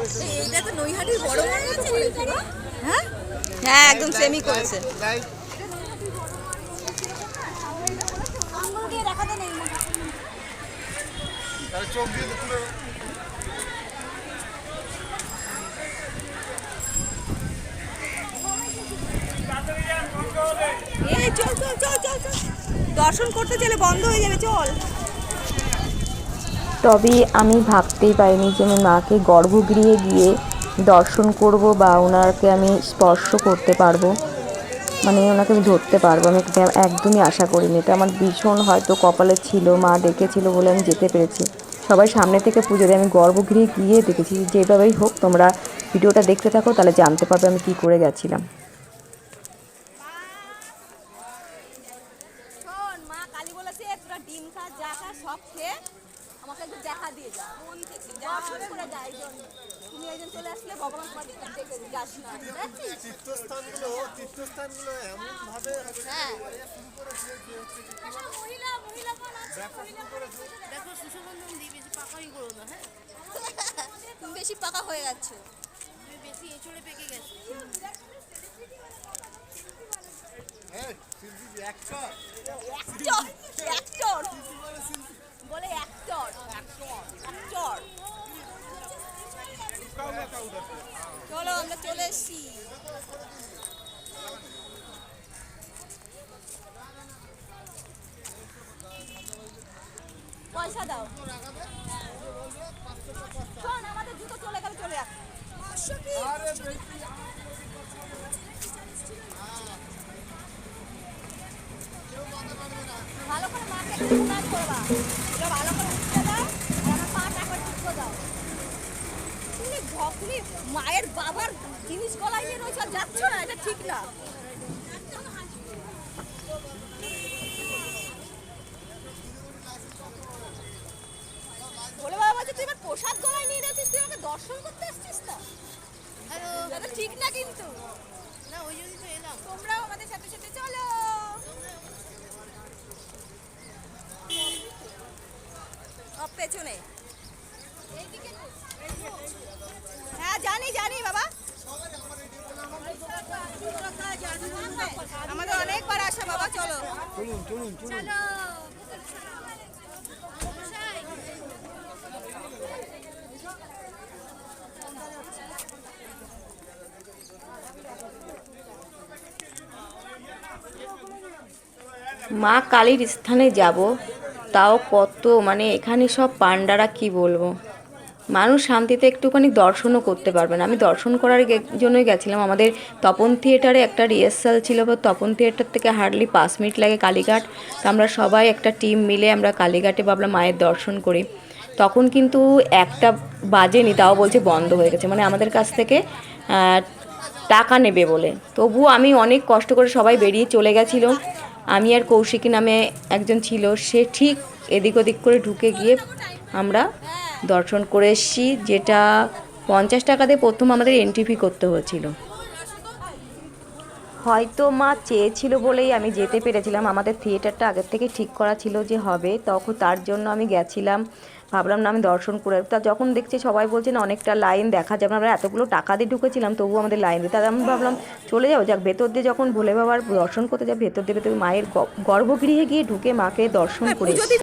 এইটা তো নৈহাটির বড় মন্দির হ্যাঁ? হ্যাঁ একদম সেমই করেছে। চোখ দিয়ে দর্শন করতে চলে বন্ধ হয়ে যাবে চল। তবে আমি ভাবতেই পারিনি যে আমি মাকে গর্ভগৃহে গিয়ে দর্শন করব বা ওনাকে আমি স্পর্শ করতে পারব। মানে ওনাকে আমি ধরতে পারব। আমি একদমই আশা করিনি। এটা আমার ভীষণ হয়তো কপালে ছিল, মা ডেকেছিল বলে আমি যেতে পেরেছি। সবাই সামনে থেকে পুজো দিয়ে। আমি গর্ভগৃহে গিয়ে দেখেছি যেভাবেই হোক তোমরা ভিডিওটা দেখতে থাকো, তাহলে জানতে পারবে আমি কি করে গেছিলাম। সব খেয়ে আমাকে একটু দেখা দিয়ে যা মন থেকে দর্শন করে যা এই জন্য। তুমি একজন চলে আসলে ভগবান তোমাকে ডেকে যাস না তীর্থস্থানগুলো তীর্থস্থানগুলো এমন ভাবে হ্যাঁ দেখো সুশোভনন্দন দি বেশি পাকাই করো না হ্যাঁ? তুমি বেশি পাকা হয়ে যাচ্ছো। তুমি বেশি এঁচড়ে পেকে গেছো। হ্যাঁ বলে অ্যাক্টর চলো, আমরা চলে এসেছি। পয়সা দাও। শোন, আমাদের জুতো চলে গেল, চলে ভালো করে মাকে করবা এগুলো ভালো করে উঠতে দাও আর আমার পা টাকা টিপতে দাও তুমি ভ- তুমি মায়ের বাবার জিনিস গলায় নিয়ে রয়েছে যাচ্ছ না এটা ঠিক না। বলে বাবা তুই আমার প্রসাদ গলায় নিয়ে যাচ্ছিস তুই আমাকে দর্শন করতে আসছিস হ্যালো। ঠিক না কিন্তু। না ওই জন্যই তো এলাম। তোমরাও আমাদের সাথে সাথে চলো। পেছনে। হ্যাঁ জানি জানি বাবা। আমাদের অনেকবার আসা বাবা চলো। চলুন চলুন চলুন। চলো। মা কালীর স্থানে যাব তাও কত মানে এখানে সব পান্ডারা কি বলব? মানুষ শান্তিতে একটুখানি দর্শনও করতে পারবে না। আমি দর্শন করার জন্যই গেছিলাম। আমাদের তপন থিয়েটারে একটা রিহার্সাল ছিল, বা তপন থিয়েটার থেকে হার্ডলি পাঁচ মিনিট লাগে কালীঘাট। তো আমরা সবাই একটা টিম মিলে আমরা কালীঘাটে ভাবলাম মায়ের দর্শন করি। তখন কিন্তু একটা বাজেনি, তাও বলছে বন্ধ হয়ে গেছে। মানে আমাদের কাছ থেকে টাকা নেবে বলে। তবুও আমি অনেক কষ্ট করে সবাই বেরিয়ে চলে গেছিল। আমি আর কৌশিকী নামে একজন ছিল, সে ঠিক এদিক ওদিক করে ঢুকে গিয়ে আমরা দর্শন করে এসেছি যেটা পঞ্চাশ টাকা দিয়ে প্রথম আমাদের এন্ট্রি ফি করতে হয়েছিল। হয়তো মা চেয়েছিল বলেই আমি যেতে পেরেছিলাম। আমাদের থিয়েটারটা আগের থেকে ঠিক করা ছিল যে হবে তখন তার জন্য আমি গেছিলাম। ভাবলাম না আমি দর্শন করে তা যখন দেখছি সবাই বলছেন অনেকটা লাইন দেখা যাবে। আমরা এতগুলো টাকা দিয়ে ঢুকেছিলাম তবুও আমাদের লাইন দিতে আমি ভাবলাম চলে যাও যাক ভেতর দিয়ে যখন ভোলে বাবার দর্শন করতে যাবে ভেতর দিয়ে ভেতর মায়ের গর্ভগৃহে গিয়ে ঢুকে মাকে দর্শন করে এসেছি।